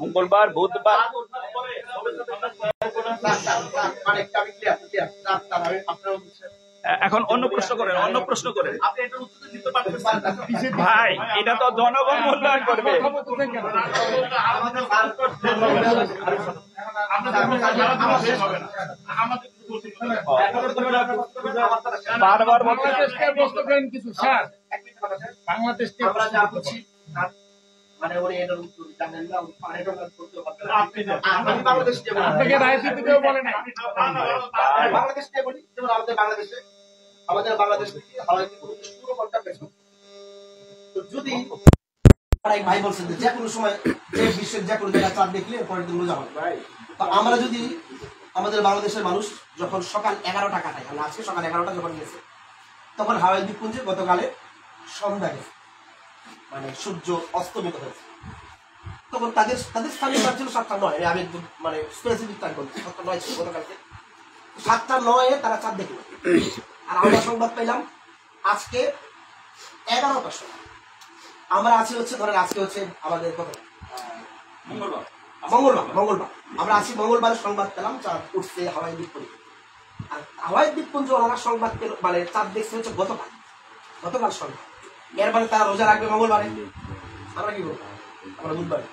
মঙ্গলবার, বুধবার। এখন অন্য প্রশ্ন করেন, অন্য প্রশ্ন করেন। ভাই, এটা তো জনগণ মূল্যায়ন করবে। বারবার বুঝি বাংলাদেশ আমাদের বাংলাদেশে থেকে পুরো তো যদি ভাই বলছেন যে কোনো সময় যে বিশ্বের যে কোনো জায়গায় চাঁদ দেখলে পরের দিন রোজা হবে। তো আমরা যদি আমাদের বাংলাদেশের মানুষ যখন সকাল এগারোটা কাটায় আমরা আজকে সকাল এগারোটা যখন গেছে তখন হাওয়াই দ্বীপপুঞ্জে গতকালে সন্ধ্যা গেছে। মানে সূর্য অস্তমিত হয়েছে। তখন তাদের তাদের স্থানীয় টাইম ছিল সাতটা নয়? আমি একদম মানে স্পেসিফিক টাইম বলছি সাতটা নয় ছিল গতকালকে। সাতটা নয়ে তারা চাঁদ দেখল। আর আমরা সংবাদ পেলাম আজকে এগারোটার সময়। আমরা আছি হচ্ছে ধরেন আজকে হচ্ছে আমাদের কত মঙ্গলবার। মঙ্গলবার মঙ্গলবার। আমরা আছি মঙ্গলবারের সংবাদ পেলাম চাঁদ উঠছে হাওয়াই দ্বীপপুঞ্জ। আর হাওয়াই দ্বীপপুঞ্জ ওনারা সংবাদ পেল মানে চাঁদ দেখছে হচ্ছে গতকাল। গতকাল সংবাদ। এর মানে তারা রোজা রাখবে মঙ্গলবারে? আমরা কি বলব আমরা বুধবারে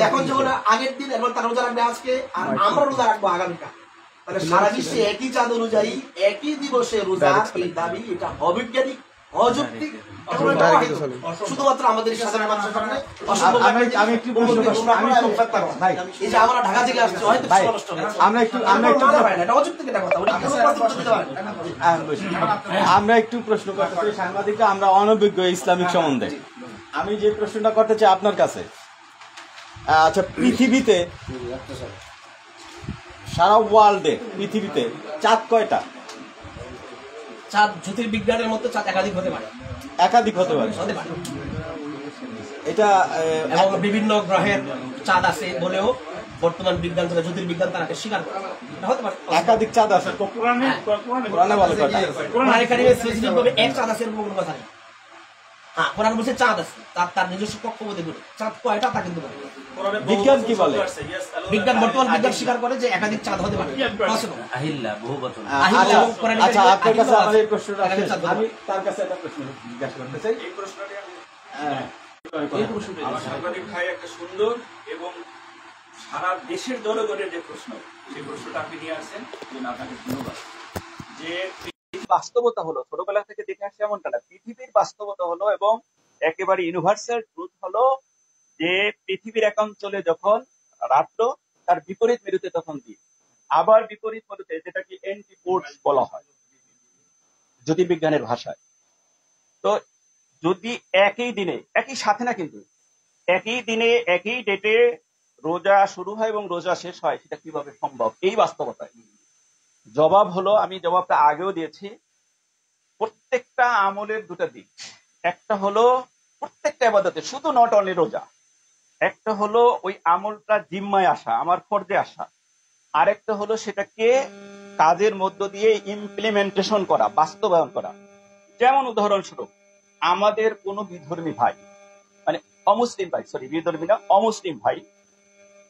এখন যখন আগের দিন এবং তার রোজা রাখবে আজকে আর আমরা রোজা রাখব আগামীকাল। তাহলে সারা বিশ্বে একই চাঁদ অনুযায়ী একই দিবসে রোজা এই দাবি এটা অবৈজ্ঞানিক অযৌক্তিক। শুধুমাত্র আমাদের সাধারণ মানুষের কারণে আমি- একটু। ভাই। এই যে আমরা ঢাকা থেকে আসছি হয়তো ভাই, সময় নষ্ট হয়েছে। আমরা একটু আমরা প্রশ্ন। আমরা একটু করতে চাই সাংবাদিকরা আমরা অনভিজ্ঞ ইসলামিক সম্বন্ধে আমি যে প্রশ্নটা করতে চাই আপনার কাছে আচ্ছা পৃথিবীতে সারা ওয়ার্ল্ডে পৃথিবীতে চাঁদ কয়টা চাঁদ জ্যোতির্বিজ্ঞানের মধ্যে চাঁদ একাধিক হতে পারে। একাধিক হতে পারে। হতে পারে। এটা এবং বিভিন্ন গ্রহের চাঁদ আছে বলেও বর্তমান বিজ্ঞান তারা জ্যোতির্বিজ্ঞান তারা স্বীকার করে। হতে পারে। একাধিক চাঁদ আছে। কোরআনে বলে কয়টা কোরআন কারিমে এক চাঁদ আছে এরকম কোনো কথা নেই। হ্যাঁ কোরআন বলছে চাঁদ আছে। তার তার নিজস্ব কক্ষপথে বলে চাঁদ কয়টা তা কিন্তু বলে। বিজ্ঞান কি বলে? বিজ্ঞান বর্তমান বিজ্ঞান স্বীকার করে যে একাধিক চাঁদ হতে পারে। আহিল্লা বহু বচন। আচ্ছা আচ্ছা আপনার কাছে আমার এই প্রশ্নটা আমি তার কাছে একটা প্রশ্ন জিজ্ঞাসা করতে চাই। এই প্রশ্নটি আমি হ্যাঁ। সাংবাদিক ভাই একটা সুন্দর এবং সারা দেশের জনগণের যে প্রশ্ন সেই প্রশ্নটা আপনি নিয়ে আসছেন। জন্য আপনাকে ধন্যবাদ। যে বাস্তবতা হলো ছোটবেলা থেকে দেখে আসছে এমনটা না পৃথিবীর বাস্তবতা হলো এবং একেবারে ইউনিভার্সাল ট্রুথ হলো যে পৃথিবীর এক অঞ্চলে যখন রাত্র, তার বিপরীত মেরুতে তখন দিন। আবার বিপরীত মেরুতে যেটাকে এন্টিপোর্টস বলা হয়, জ্যোতির্বিজ্ঞানের ভাষায়। তো যদি একই দিনে, একই সাথে না কিন্তু, একই দিনে, একই ডেটে রোজা শুরু হয় এবং রোজা শেষ হয়, সেটা কীভাবে সম্ভব? এই বাস্তবতায় জবাব হলো, আমি জবাবটা আগেও দিয়েছি, প্রত্যেকটা আমলের দুটা দিক। একটা হলো প্রত্যেকটা আবাদতে শুধু নট অনলি রোজা। একটা হলো ওই আমলটা জিম্মায় আসা, আমার ফর্জে আসা। আরেকটা হলো সেটাকে কাজের মধ্য দিয়ে ইমপ্লিমেন্টেশন করা, বাস্তবায়ন করা। যেমন উদাহরণস্বরূপ, আমাদের কোনো বিধর্মী ভাই মানে অমুসলিম ভাই সরি বিধর্মী না, অমুসলিম ভাই,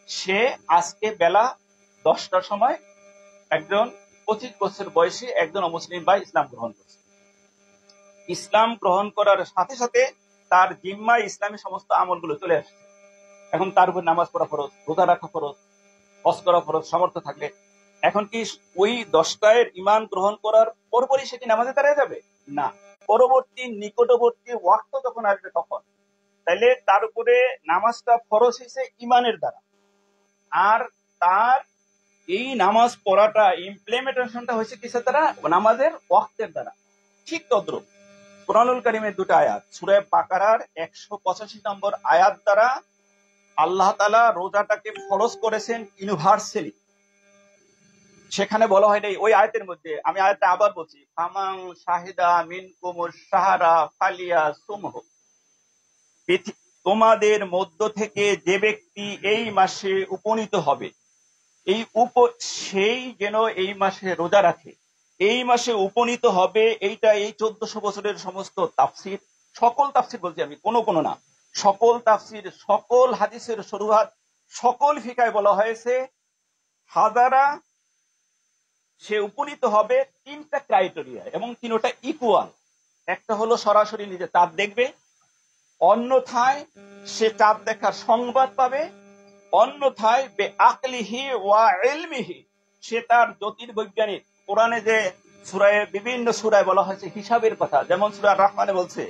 সে আজকে বেলা দশটার সময় একজন পঁচিশ বছর বয়সে একজন অমুসলিম ভাই ইসলাম গ্রহণ করছে। ইসলাম গ্রহণ করার সাথে সাথে তার জিম্মায় ইসলামী সমস্ত আমলগুলো চলে আসছে। এখন তার উপর নামাজ পড়া ফরজ, রোজা রাখা ফরজ, হজ করা ফরজ, সামর্থ্য থাকলে। এখন কি ওই দশটায়ের ইমান গ্রহণ করার পরপরই সেটি নামাজে দাঁড়িয়ে যাবে? না। পরবর্তী, নিকটবর্তী ওয়াক্ত যখন আসবে তখন, তাইলে তার উপরে নামাজটা ফরজ হয়েছে ইমানের দ্বারা। আর তার এই নামাজ পড়াটা ইমপ্লিমেন্টেশনটা হয়েছে কিসের দ্বারা? নামাজের ওয়াক্তের দ্বারা। ঠিক তদ্রুপ। কোরআনুল কারিমের দুটো আয়াত, সুরে বাকারার একশো পঁচাশি নম্বর আয়াত দ্বারা আল্লাহ তালা রোজাটাকে ফরজ করেছেন ইউনিভার্সালি সেখানে বলা হয় নাই, ওই আয়াতের মধ্যে, আমি আয়াতটা আবার বলছি ফামাং শাহিদা মিন কুমুর সাহারা ফালিয়া সুমহ। তোমাদের মধ্য থেকে যে ব্যক্তি এই মাসে উপনীত হবে, এই উপ, সেই যেন এই মাসে রোজা রাখে। এই মাসে উপনীত হবে, এইটা এই চোদ্দশো বছরের সমস্ত তাফসির। সকল তাফসির বলছি আমি, কোনো কোনো না। সকল তাফসির, সকল হাদিসের শরুহাত সকল ফিকায় বলা হয়েছে হাজারা সে উপনীত হবে তিনটা ক্রাইটেরিয়া এবং তিনটা ইকুয়াল একটা হলো সরাসরি নিজে চাঁদ দেখবে, অন্যথায় সে চাঁদ দেখার সংবাদ পাবে, অন্যথায় বে আকলিহি ওয়া এলমিহি সে তার জ্যোতির্বৈজ্ঞানিক কোরআনে যে সুরায়, বিভিন্ন সুরায় বলা হয়েছে হিসাবের কথা, যেমন সুরা রহমানে বলছে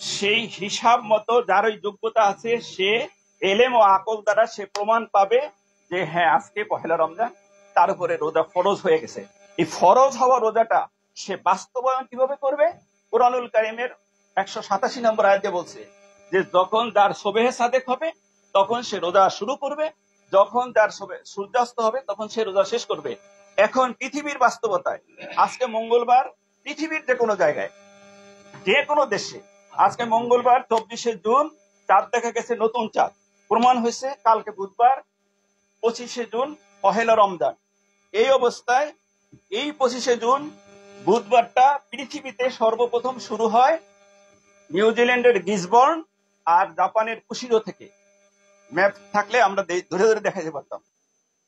সেই হিসাব মতো যার ওই যোগ্যতা আছে, সে এলেম ও আকল দ্বারা সে প্রমাণ পাবে যে হ্যাঁ আজকে পহেলা রমজান, তার উপরে রোজা ফরজ হয়ে গেছে। এই ফরজ হওয়া রোজাটা সে বাস্তবায়ন কীভাবে করবে? কোরআনুল কারিমের একশো সাতাশি নম্বর আয়াতে বলছে যে, যখন যার সোবেহে সাদেক হবে, তখন সে রোজা শুরু করবে। যখন যার সূর্যাস্ত হবে, তখন সে রোজা শেষ করবে। এখন পৃথিবীর বাস্তবতায়, আজকে মঙ্গলবার পৃথিবীর যে কোনো জায়গায়, যে কোনো দেশে। আজকে মঙ্গলবার, চব্বিশে জুন, চাঁদ দেখা গেছে নতুন চাঁদ। প্রমাণ হয়েছে কালকে বুধবার, পঁচিশে জুন, পহেলা রমজান। এই অবস্থায় এই পঁচিশে জুন, বুধবারটা পৃথিবীতে সর্বপ্রথম শুরু হয় নিউজিল্যান্ডের গিসবর্ন আর জাপানের কুশিরো থেকে। ম্যাপ থাকলে আমরা ধরে ধরে দেখাতে পারতাম।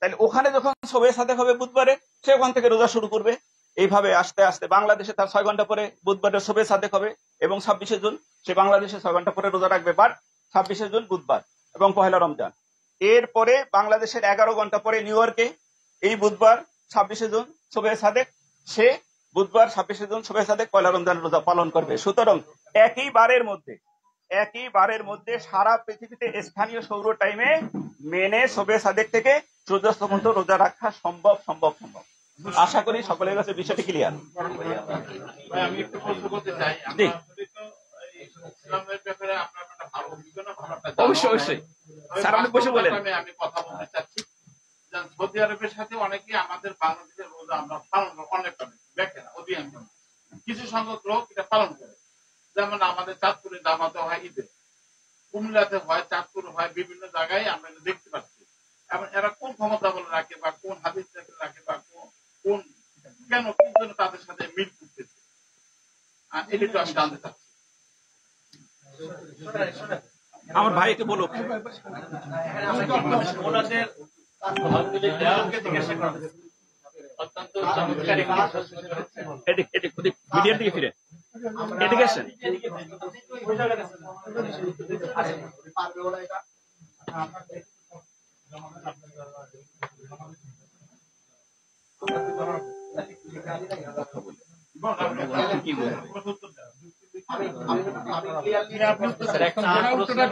তাহলে ওখানে যখন সবে সাথে হবে বুধবারে, সে ওখান থেকে রোজা শুরু করবে। এইভাবে আস্তে আস্তে বাংলাদেশে তার ছয় ঘণ্টা পরে বুধবারে সবে সাদেক হবে এবং ছাব্বিশে জুন সে বাংলাদেশে ছয় ঘণ্টা পরে রোজা রাখবে, বাট ছাব্বিশে জুন বুধবার এবং পহেলা রমজান। এরপরে বাংলাদেশের এগারো ঘণ্টা পরে নিউ ইয়র্কে এই বুধবার ছাব্বিশে জুন সবে সাদেক সে বুধবার ছাব্বিশে জুন সবে সাদেক পয়লা রমজান রোজা পালন করবে। সুতরাং একই বারের মধ্যে, একই বারের মধ্যে সারা পৃথিবীতে স্থানীয় সৌর টাইমে মেনে সবে সাদেক থেকে সূর্যাস্ত পর্যন্ত রোজা রাখা সম্ভব সম্ভব সম্ভব। আশা করি সকলের কাছে বিষয়টি ক্লিয়ার আমি একটু প্রশ্ন করতে চাই। জি। আমরা যদি তো এই ইসলামের ব্যাপারে আপনার একটা ভালো অভিজ্ঞতা ভালো একটা অবশ্যই, অবশ্যই। স্যার, আপনি বসে বলেন। আমি কথা বলতে চাচ্ছি। সৌদি আরবের সাথে অনেকেই আমাদের বাংলাদেশের রোজা আমরা পালন করি অনেক অনেক দেখে না অধিকাংশ। কিছু সংখ্যক লোক এটা পালন করে। যেমন আমাদের চাঁদপুরে দামাতে হয় ঈদে। কুমিল্লাতে হয় চাঁদপুর হয় বিভিন্ন জায়গায় আমরা দেখতে পাচ্ছি। এবং এরা কোন ক্ষমতা বলে রাখে বা কোন হাদিস রাখে বা কোন- কোন কেন কি জন্য তাদের সাথে মিল করতেছে? এটা একটু আমি জানতে চাচ্ছি। আমার ভাই একটু বলো। ওনাদের অত্যন্ত চমৎকার মিডিয়ার দিকে ফিরে। এদিকে আসেন। পারবে ওরা এটা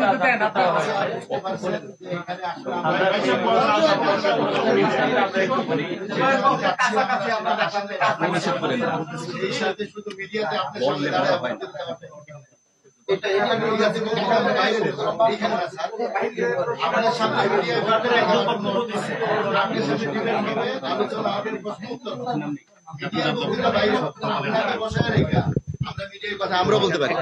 দিতে দেন আপনারা এখানে আসলে কাছাকাছি আমরা আপনার সামনে হয় আমরা মিডিয়ার কথা আমরাও বলতে পারি।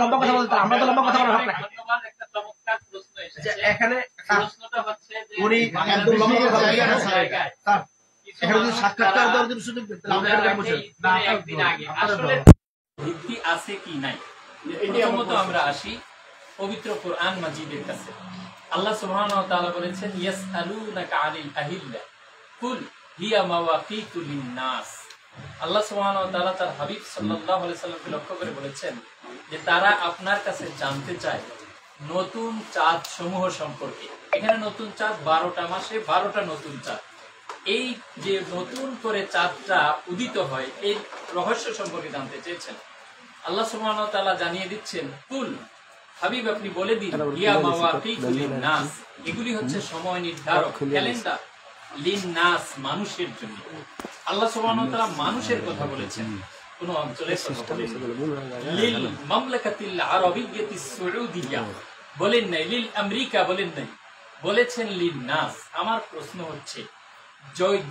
লম্বা কথা বলতে আমরা তো লম্বা কথা বলা হোক না ধন্যবাদ, একটা চমৎকার প্রশ্ন এসেছে। এখানে উনি একদম লম্বা। এখানে যদি সাক্ষাৎকার দেওয়ার সুযোগ ভিত্তি আছে কি নাই? প্রথমত আমরা আসি পবিত্র কোরআন মাজিদের কাছে। আল্লাহ সুবহানাহু ওয়া তাআলা বলেছেন ইয়াসআলুনাকা আনিল আহিল্লা কুল হিয়া মাওয়াকিতু লিন-নাস। আল্লাহ সুবহানাহু ওয়া তাআলা তার হাবিব সাল্লাল্লাহু আলাইহি সাল্লামকে লক্ষ্য করে বলেছেন যে তারা আপনার কাছে জানতে চায় নতুন চাঁদ সমূহ সম্পর্কে। এখানে নতুন চাঁদ বারোটা মাসে বারোটা নতুন চাঁদ। এই যে নতুন করে চাঁদটা উদিত হয় এই রহস্য সম্পর্কে জানতে চেয়েছেন। আল্লাহ সুবহানাহু তাআলা জানিয়ে দিচ্ছেন কুল হাবিব আপনি বলে দিন ইয়া মাওয়াকিতুল নাস এগুলি হচ্ছে সময় নির্ধারক ক্যালেন্ডার। লিন নাস মানুষের জন্য। আল্লাহ সুবহানাহু ওয়া তাআলা মানুষের কথা বলেছেন। কোন অঞ্চলের কথা বলেন লিল মামলাকাতিল আরাবিয়্যাতি সউদিয়া বলেন নাই লিল আমেরিকা বলেন নাই। বলেছেন লিন নাস আমার প্রশ্ন হচ্ছে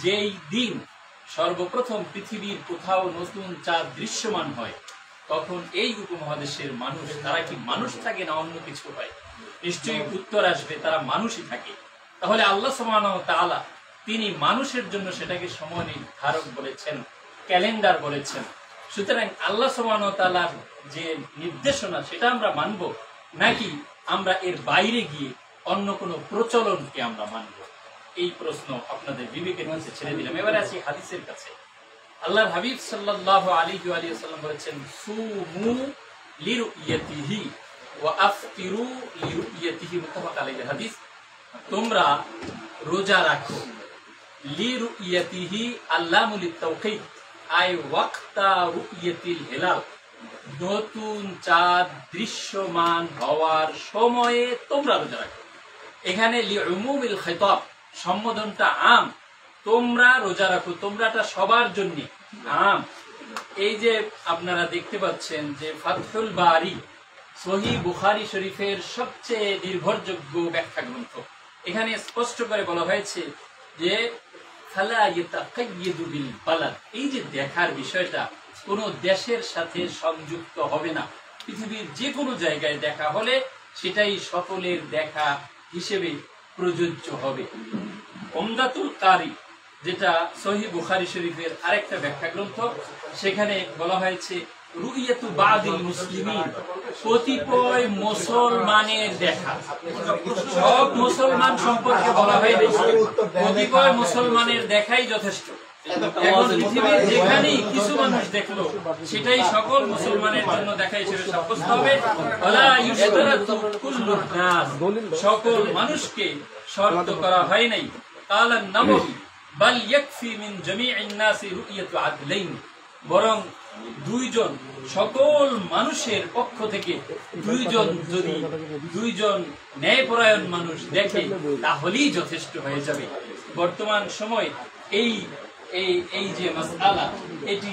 যেই দিন সর্বপ্রথম পৃথিবীর কোথাও নতুন চাঁদ দৃশ্যমান হয়, তখন এই উপমহাদেশের মানুষ, তারা কি মানুষ থাকে না অন্য কিছু হয়? নিশ্চয়ই উত্তর আসবে, তারা মানুষই থাকে। তাহলে আল্লাহ সমান তাআলা তিনি মানুষের জন্য সেটাকে সময় নির্ধারক বলেছেন, ক্যালেন্ডার বলেছেন। সুতরাং আল্লাহ সমান তাআলার যে নির্দেশনা, সেটা আমরা মানব, নাকি আমরা এর বাইরে গিয়ে অন্য কোনো প্রচলনকে আমরা মানব? এই প্রশ্ন আপনাদের বিবেকের কাছে ছেড়ে দিলাম। এবারে আছি হাদিসের কাছে। আল্লাহর হাবিব সাল্লাল্লাহু আলাইহি ওয়া আলিহি ওয়াসাল্লাম বলেছেন, সুমু ওয়া আফতিরু আলাইহি হাদিস। তোমরা রোজা রাখো। লিরুইয়াতিহি আল্লামুল তাওকীত আই ওয়াক্তা রুইয়াতিল হিলাল। নতুন চাঁদ দৃশ্যমান হওয়ার সময়ে তোমরা রোজা রাখো। এখানে সম্বোধনটা আম। তোমরা রোজা রাখো, তোমরাটা সবার জন্য আম। এই যে আপনারা দেখতে পাচ্ছেন যে ফাতহুল বারি সহি বুখারি শরীফের সবচেয়ে নির্ভরযোগ্য ব্যাখ্যা গ্রন্থ। এখানে স্পষ্ট করে বলা হয়েছে যে এই যে দেখার বিষয়টা কোনো দেশের সাথে সংযুক্ত হবে না। পৃথিবীর যে কোনো জায়গায় দেখা হলে সেটাই সকলের দেখা হিসেবে প্রযোজ্য হবে। ওমদাতুল কারি, যেটা সহি বুখারি শরীফের আরেকটা ব্যাখ্যা গ্রন্থ সেখানে বলা হয়েছে মুসলমানের দেখা। সব মুসলমান সম্পর্কে বলা হয়নি কতিপয় মুসলমানের দেখাই যথেষ্ট। কিছু মানুষ দেখল, সেটাই সকল মুসলমানের জন্য সাব্যস্ত হবে। সকল মানুষকে শর্ত করা হয় নাই। বরং দুইজন, সকল মানুষের পক্ষ থেকে দুইজন যদি দুইজন ন্যায়পরায়ণ মানুষ দেখে, তাহলেই যথেষ্ট হয়ে যাবে। বর্তমান সময় এই এই এই যে মাসআলা এটি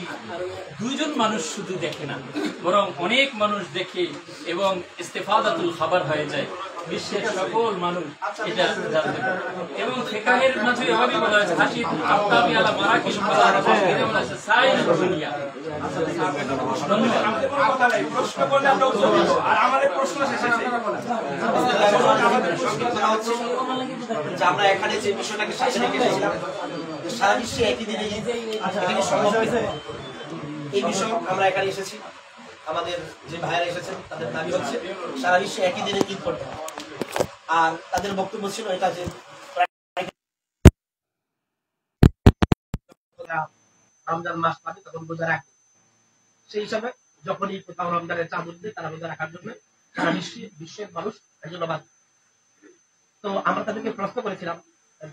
দুইজন মানুষ শুধু দেখে না বরং অনেক মানুষ দেখে এবং ইস্তেফাদাতুল খাবার হয়ে যায়। বিশ্বের সকল মানুষ এটা জানতে পারে। এবং ফিকাহের মাঝে এভাবে বলা হয়েছে হাসি আফতাবি আলা মারাকিশ বলা হয়েছে সাইল দুনিয়া প্রশ্ন করলে আমরা উত্তর দেব আর আমাদের প্রশ্ন শেষে আমাদের প্রশ্ন করা হচ্ছে যে আমরা এখানে যে বিষয়টাকে সাথে রেখে সারা বিশ্বে একই দিনে সম্ভব এই বিষয়ে আমরা এখানে এসেছি। আমাদের যে ভাইয়েরা এসেছেন, তাদের দাবি হচ্ছে সারা বিশ্বে একই দিনে ঈদ করতে আর তাদের বক্তব্য ছিল এটা যে রমজান মাস পাবে তখন রোজা রাখবে। সেই হিসাবে যখনই কোথাও রমজানের চাঁদ উঠবে, তারা রোজা রাখার জন্য সারা বিশ্বে বিশ্বের মানুষ এর জন্য তো আমরা তাদেরকে প্রশ্ন করেছিলাম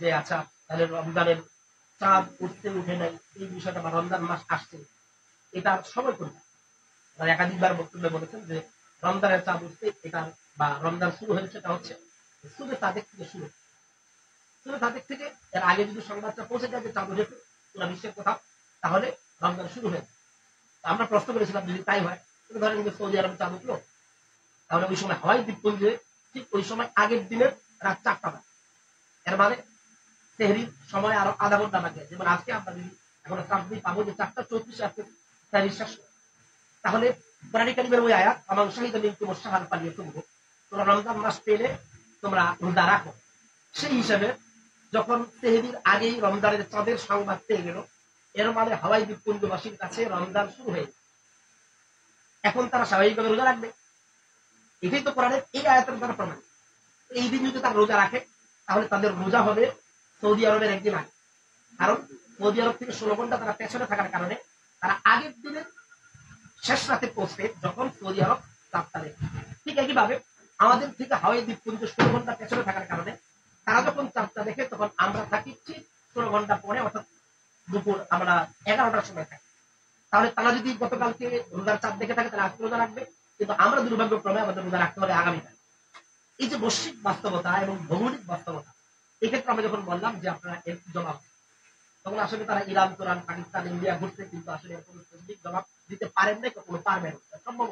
যে আচ্ছা তাহলে রমজানের চাঁদ উঠতে উঠে নাই, এই বিষয়টা বা রমজান মাস আসছে সময় কোনটা তারা একাধিকবার বক্তব্যে বলেছেন যে, রমজানের চাঁদ উঠতে এটার বা রমজান শুরু হয়েছে, সেটা হচ্ছে শুধু তাদের থেকে শুরু। শুধু তাদের থেকে, এর আগে যদি সংবাদটা পৌঁছে যায় যে চাঁদ উঠেছে, পুরো বিশ্বের কোথাও তাহলে রমজান শুরু হয়েছে। আমরা প্রশ্ন করেছিলাম যদি তাই হয় তাহলে ধরেন যে সৌদি আরবে চাঁদ উঠল, তাহলে ওই সময় হয় দ্বীপপুঞ্জে, ঠিক ওই সময় আগের দিনের রাত চারটা এর মানে সময় আরও আধা ঘণ্টা আছে যেমন আজকে আমরা যদি এখন পাবো যে চারটা চৌত্রিশে আজকে শেষ তাহলে ওই আয়াত আমার তোমার সাহার পালিয়ে তোমরা রমজান মাস পেলে তোমরা রোজা রাখো। সেই হিসাবে যখন তেহরির আগেই রমজানের চাঁদের সংবাদ পেয়ে গেল, এর মানে হাওয়াই দ্বীপপুঞ্জবাসীর কাছে রমজান শুরু হয়ে। এখন তারা স্বাভাবিকভাবে রোজা রাখবে। এটাই তো কোরআনের এই আয়াতের দ্বারা প্রমাণ এই দিন যদি তারা রোজা রাখে, তাহলে তাদের রোজা হবে সৌদি আরবের একদিন আগে কারণ সৌদি আরব থেকে ষোলো ঘণ্টা তারা পেছনে থাকার কারণে তারা আগের দিনের শেষ রাতে পৌঁছবে যখন সৌদি আরব চাপ তারে ঠিক একইভাবে আমাদের থেকে হাওয়াই দ্বীপপুঞ্জ ষোলো ঘণ্টা পেছনে থাকার কারণে তারা যখন চাপটা দেখে তখন আমরা থাকি ষোলো ঘণ্টা পরে, অর্থাৎ দুপুর আমরা এগারোটার সময় থাকি। তাহলে তারা যদি গতকালকে রোজার চাপ দেখে থাকে, তাহলে আজকে রোজা রাখবে। কিন্তু আমরা দুর্ভাগ্যক্রমে আমাদের রোজা রাখতে হবে আগামীকাল। এই যে বৈশ্বিক বাস্তবতা এবং ভৌগোলিক বাস্তবতা এক্ষেত্রে আমরা যখন বললাম যে আপনারা এর জবাব, তখন আসলে তারা ইরান তোরান পাকিস্তান, ইন্ডিয়া ঘুরতে কিন্তু আসলে কোনো স্পেসিফিক জবাব দিতে পারেন না কখনো পারবেন সম্ভব।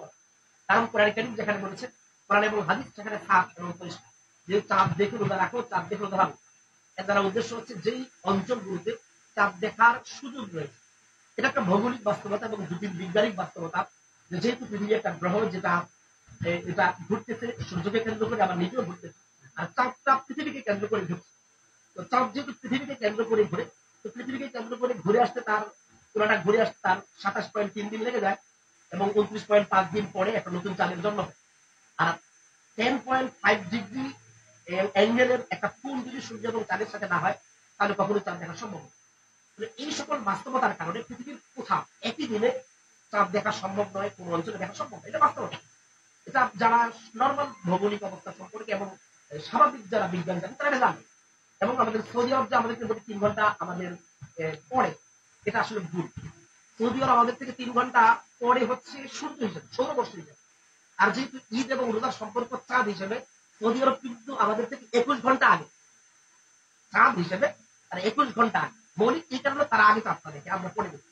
কারণ কোরআন কারিম যেখানে বলেছে, কোরআন এবং হাদিস সেখানে সাফ এবং পরিষ্কার। যে চাঁদ দেখে রোজা রাখো, চাঁদ দেখে রোজা রাখো। এর দ্বারা উদ্দেশ্য হচ্ছে যেই অঞ্চলগুলোতে চাঁদ দেখার সুযোগ রয়েছে। এটা একটা ভৌগোলিক বাস্তবতা এবং জ্যোতির্বিজ্ঞানিক বাস্তবতা। যে যেহেতু পৃথিবী একটা গ্রহ, যেটা এটা ঘুরতেছে, সূর্যকে কেন্দ্র করে, আবার নিজেও ঘুরতেছে। আর চাঁদটা পৃথিবীকে কেন্দ্র করে ঘুরছে। তো চাঁদ যেহেতু পৃথিবীকে কেন্দ্র করে ঘুরে, তো পৃথিবীকে কেন্দ্র করে ঘুরে আসতে তার পুরাটা ঘুরে আসতে তার সাতাশ পয়েন্ট তিন দিন লেগে যায় এবং উনত্রিশ পয়েন্ট পাঁচ দিন পরে একটা নতুন চাঁদের জন্ম হয়। আর টেন পয়েন্ট ফাইভ ডিগ্রি অ্যাঙ্গেলের একটা কোন যদি সূর্য এবং চাঁদের সাথে না হয়, তাহলে কখনো চাঁদ দেখা সম্ভব এই সকল বাস্তবতার কারণে পৃথিবীর কোথাও একই দিনে চাঁদ দেখা সম্ভব নয়, কোন অঞ্চলে দেখা সম্ভব এটা বাস্তবতা। এটা যারা নর্মাল ভৌগোলিক অবস্থা সম্পর্কে এবং স্বাভাবিক যারা বিজ্ঞান জানে তারা জানে। এবং আমাদের সৌদি আরব যে আমাদের থেকে তিন ঘণ্টা আমাদের পরে এটা আসলে ভুল। সৌদি আরব আমাদের থেকে তিন ঘণ্টা পরে হচ্ছে সূর্য হিসেবে সৌরবর্ষ হিসেবে। আর যেহেতু ঈদ এবং রোজার সম্পর্ক চাঁদ হিসেবে, সৌদি আরব কিন্তু আমাদের থেকে একুশ ঘণ্টা আগে। চাঁদ হিসেবে, আর একুশ ঘণ্টা আগে। মৌলিক এই কারণে তারা আগে চাঁদটা দেখে, আমরা পড়ে দেখি।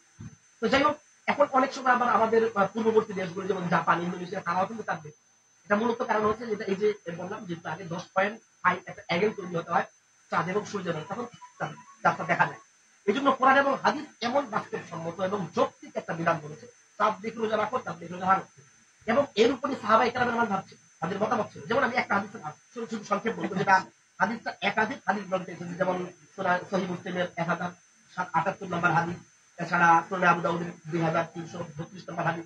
তো যাই হোক, এখন অনেক সময় আবার আমাদের পূর্ববর্তী দেশগুলো, যেমন জাপান, ইন্দোনেশিয়া, তারাও কিন্তু চাঁদ দেখে। এটা মূলত কারণ হচ্ছে যেটা এই যে বললাম, যেহেতু আগে দশ পয়েন্ট ফাইভ একটা অ্যাঙ্গেল তৈরি হতে হয় চাঁদ এবং সূর্যের মধ্যে, তখন চাঁদ- চাঁদটা দেখা যায় এই জন্য কোরআন এবং হাদিস এমন বাস্তবসম্মত এবং যৌক্তিক একটা বিধান বলেছে। চাঁদ দেখে রোজা রাখো চাঁদ দেখে রোজা রাখো এবং এর উপরে সাহাবা একরামের আমার ভাবছে তাদের মতামত ছিল। যেমন আমি একটা হাদিস শুধু শুধু সংক্ষেপ বলব যেটা হাদিসটা একাধিক হাদিস গ্রন্থে এসেছে যেমন সহি মুসলিমের এক হাজার আটাত্তর নম্বর হাদিস এছাড়া সোনা আবু দাউদের দুই হাজার তিনশো বত্রিশ নম্বর হাদিস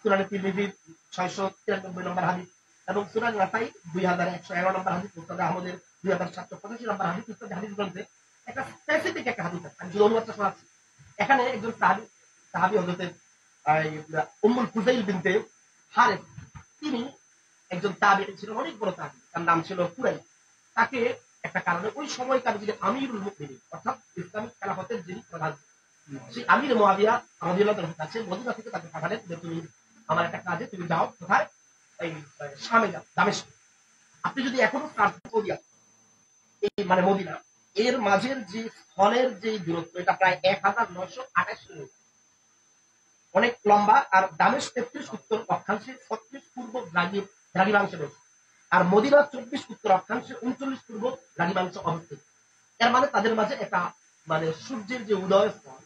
সুনানি তিরমিজির ছয়শো তিরানব্বই নম্বর হাদিস এবং সুনানি নাসাই দুই হাজার একশো এগারো নম্বর হাদিস মুস্তাদ আহমদের দুই হাজার সাতশো পঁচাশি নম্বর হাদিস ইত্যাদি হাদিস গ্রন্থে একটা স্পেসিফিক একটা হাদিস আছে। আমি যদি অনুবাদটা শোনাচ্ছি। এখানে একজন সাহাবি সাহাবি হজরতের উম্মুল ফুজাইল বিনতে হারেস তিনি একজন তাবি ছিলেন, অনেক বড় তাবি তার নাম ছিল কুরাই তাকে একটা কারণে ওই সময়কার যিনি আমিরুল মুকমিনিন অর্থাৎ ইসলামিক খেলাফতের যিনি প্রধান, সেই আমির রাদিয়াল্লাহু তাআলার কাছে মদিনা থেকে তাকে পাঠালেন যে, তুমি আমার একটা কাজে, তুমি যাও কোথায়? আপনি যদি এখনও এই মানে মদিনা, এর মাঝের যে স্থলের যে দূরত্ব, এটা প্রায় এক হাজার নয়শো আঠাশ অনেক লম্বা আর দামেশ তেত্রিশ উত্তর অক্ষাংশে ছত্রিশ পূর্ব দ্রাগি- দ্রাঘিমাংশে রয়েছে। আর মদিনা চব্বিশ উত্তর অক্ষাংশে উনচল্লিশ পূর্ব দ্রাঘিমাংশ অবস্থিত। এর মানে তাদের মাঝে একটা মানে সূর্যের যে উদয় স্থল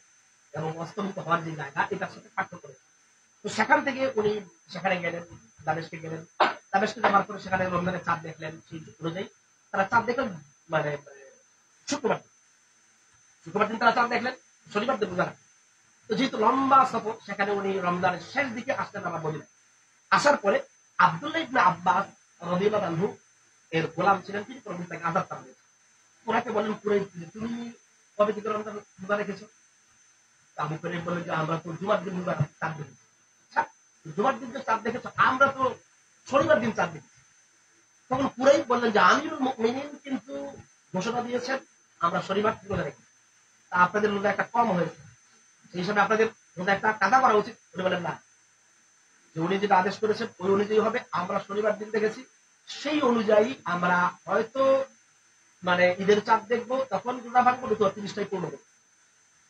এবং অস্তমিত হওয়ার যে জায়গা, এটার সাথে পার্থক্য রয়েছে। তো সেখান থেকে উনি সেখানে গেলেন। দামেশকে গেলেন। দামেশকে যাওয়ার পরে সেখানে রমজানের চাঁদ দেখলেন সেই অনুযায়ী। তারা চাঁদ দেখলেন মানে শুক্রবার। শুক্রবার দিন তারা চাঁদ দেখলেন, শনিবার দিন রোজা তো যেহেতু লম্বা সফর, সেখানে উনি রমজানের শেষ দিকে আসলেন আমার মদিনায় আসার পরে আব্দুল্লাহ ইবনে আব্বাস রাদিয়াল্লাহু আনহু এর গোলাম ছিলেন, তিনি পরবর্তী তাকে আজাদ হয়েছে ওনাকে বলেন যে, তুমি কবে থেকে রমজান রোজা রেখেছো? আমি কুরাইশ বললেন যে, আমরা তো জুমার দিন রোজা চাঁদ দেখেছি। জুমার দিন তো চাঁদ দেখেছ, আমরা তো শনিবার দিন চাঁদ দেখেছি। তখন কুরাইশ বললেন যে, আমিরুল মুমিনিন কিন্তু ঘোষণা দিয়েছেন, আমরা শনিবার থেকে রোজা রেখেছি তা আপনাদের রোজা একটা কম হয়েছে। সেই হিসাবে আপনাদের রোজা একটা কাজা করা উচিত, উনি বলেন না। যে উনি যেটা আদেশ করেছেন, ওই অনুযায়ী হবে, আমরা শনিবার দিন দেখেছি। সেই অনুযায়ী আমরা হয়তো মানে ঈদের চাঁদ দেখব, তখন রোজা ভাঙবো নয়তো তিরিশটাই পূর্ণ করব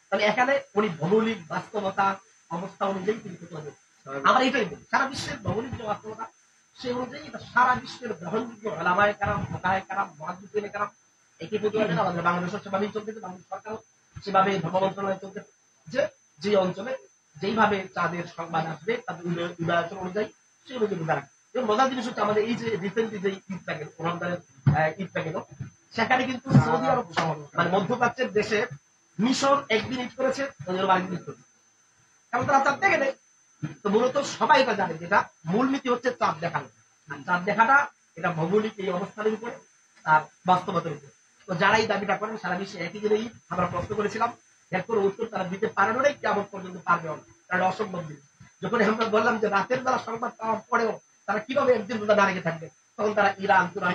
তাহলে এখানে উনি ভৌগোলিক বাস্তবতা, অবস্থা অনুযায়ী তিনি আমরা এটাই বলি, সারা বিশ্বের ভৌগোলিক বাস্তবতা অনুযায়ী সারা বিশ্বের গ্রহণযোগ্য কারাম ফোকায় কারাম মহাদিসিনে কারাম, একই দেন আমাদের সেভাবেই চলতেছে বাংলাদেশ সেভাবে ধর্ম মন্ত্রণালয় যে যে অঞ্চলে যেইভাবে চাঁদের সংবাদ আসবে, তাদের অনুযায়ী সেই অনুযায়ী এবং মজার জিনিস হচ্ছে আমাদের এই যে রিসেন্টলি যে ঈদটা গেল রমজানের ঈদটা গেল সেখানে কিন্তু সৌদি আরব মানে মধ্যপ্রাচ্যের দেশে মিশর একদিন ঈদ করেছে কারণ তারা দেখে নেই তো মূলত সবাই এটা জানে যেটা মূলনীতি হচ্ছে চাঁদ দেখানো আর চাঁদ দেখাটা এটা ভৌগোলিক এই অবস্থানের উপরে আর বাস্তবতার উপরে। তো যারা এই দাবিটা করেন, সারা বিশ্বে একই দিনেই আমরা প্রশ্ন করেছিলাম এরপর উত্তর তারা দিতে পারেন নাই কেমন পর্যন্ত পারবে না। অসম্ভব জিনিস। যখন আমরা বললাম যে রাতের বেলা সংবাদ পাওয়ার পরেও তারা কীভাবে একদিন দাঁড়িয়ে থাকবে? তখন তারা ইরান তুরান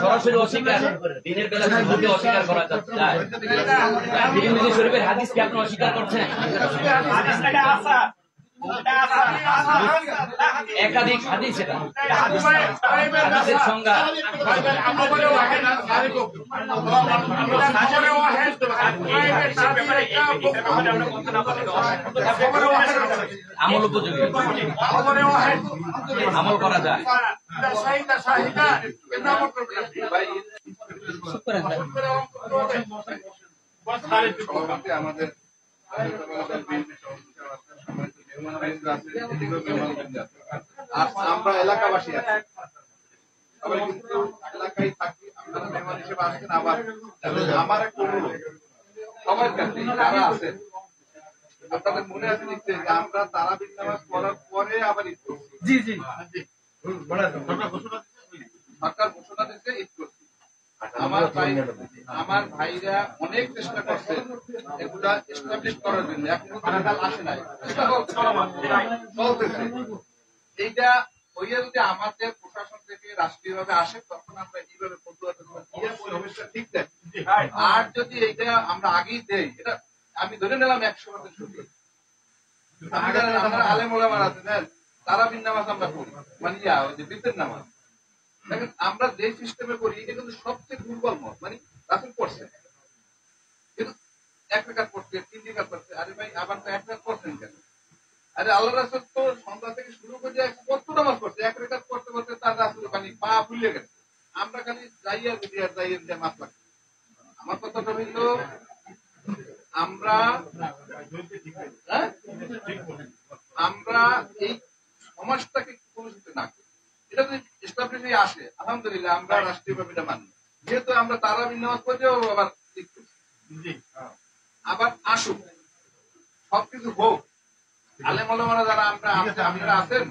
সরাসরি অস্বীকার দিনের বেলা অস্বীকার করা যাচ্ছে শরীফের হাদিস কি আপনি অস্বীকার করছেন? একাধিক হাদিস আমল উপযোগী। আমল করা যায়। আমাদের আমরা এলাকাবাসী আছি। সবাই কিন্তু এলাকায় থাকি আপনারা মেহমান হিসেবে আসছেন আবার আমার একটা অনুরোধ সবার কাছে যারা আছেন আপনাদের মনে আছে নিশ্চয়ই যে আমরা তারাবির নামাজ পড়ার পরে আবার ঈদ করছি? জি জি। সরকার ঘোষণা দিচ্ছে ঈদ করছি। আমার ভাই আমার ভাইরা অনেক চেষ্টা করছে এগুলা এস্টাবলিশ করার জন্য। এখনও তারা আসে নাই। চলতেছে। এইটা হইয়া যদি আমাদের প্রশাসন থেকে রাষ্ট্রীয় ভাবে আসে তখন আমরা এইভাবে ভবিষ্যৎ ঠিক থাকবে আর যদি এইটা আমরা আগেই দেই এটা আমি ধরে নিলাম একশো পার্সেন্ট সত্যি। জানেন আপনারা আলেম ওলামার আছেন হ্যাঁ, তারা বিন নামাজ আমরা পড়ি। মানে ইয়া ওই যে বিদ্যুৎ নামাজ। দেখেন আমরা যে সিস্টেমে করি এটা কিন্তু সবচেয়ে দুর্বল মত। মানে রাসুল কিন্তু এক পড়ছে, তিন পড়ছে। আরে ভাই, আবার তো এক পড়ছেন কেন? আরে আল্লাহ রাসুল তো সন্ধ্যা থেকে শুরু করে কত নামাজ পড়ছে, এক পড়তে পড়তে তার রাসুল মানে পা গেছে। আমরা খালি যাইয়া আর যাইয়া যে মাছ লাগছে। আমার কথাটা হইল আমরা হ্যাঁ? আমরা এই সমাজটাকে কলুষিত না এটা যদি হয়ে আসে। আলহামদুলিল্লাহ আমরা রাষ্ট্রীয়ভাবে এটা মানি। যেহেতু আমরা তারা বিনামাজ করেও আবার আবার আসুক। সবকিছু হোক আলেম ওলামারা যারা আমরা আপনারা আছেন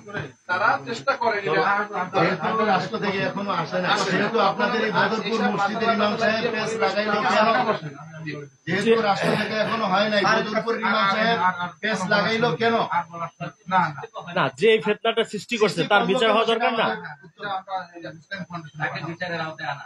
তারা চেষ্টা করেন যেহেতু রাষ্ট্র থেকে এখনও আসে না সেহেতু আপনাদের এই বদরপুর মসজিদের ইমাম সাহেব পেস লাগাইলো যেহেতু রাষ্ট্র থেকে এখনও হয় নাই বদরপুর ইমাম সাহেব পেস লাগাইলো কেন? না যে এই ফেতনাটা সৃষ্টি করছে তার বিচার হওয়া দরকার না। তাকে বিচারের আওতায় আনা।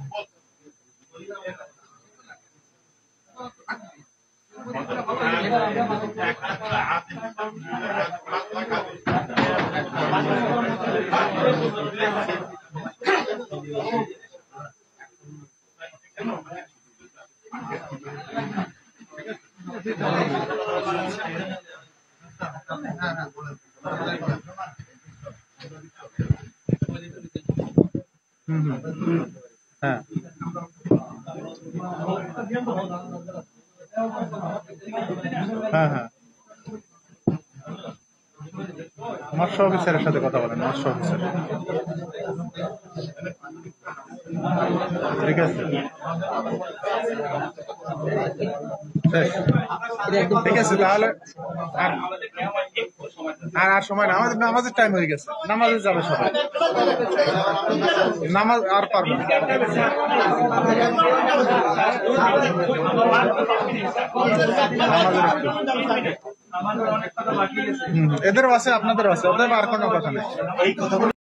হাদিসটা হ্যাঁ হ্যাঁ। মৎস্য অফিসারের সাথে কথা বলেন মৎস্য অফিসার। ঠিক আছে। ঠিক আছে তাহলে আর সময় না আমাদের নামাজের টাইম হয়ে গেছে। নামাজে যাবে সবাই। নামাজ আর পারবে এদের বাসে আপনাদের বাসে এদেরও আছে। আপনাদের আছে ওদের আর কোনো কথা নেই।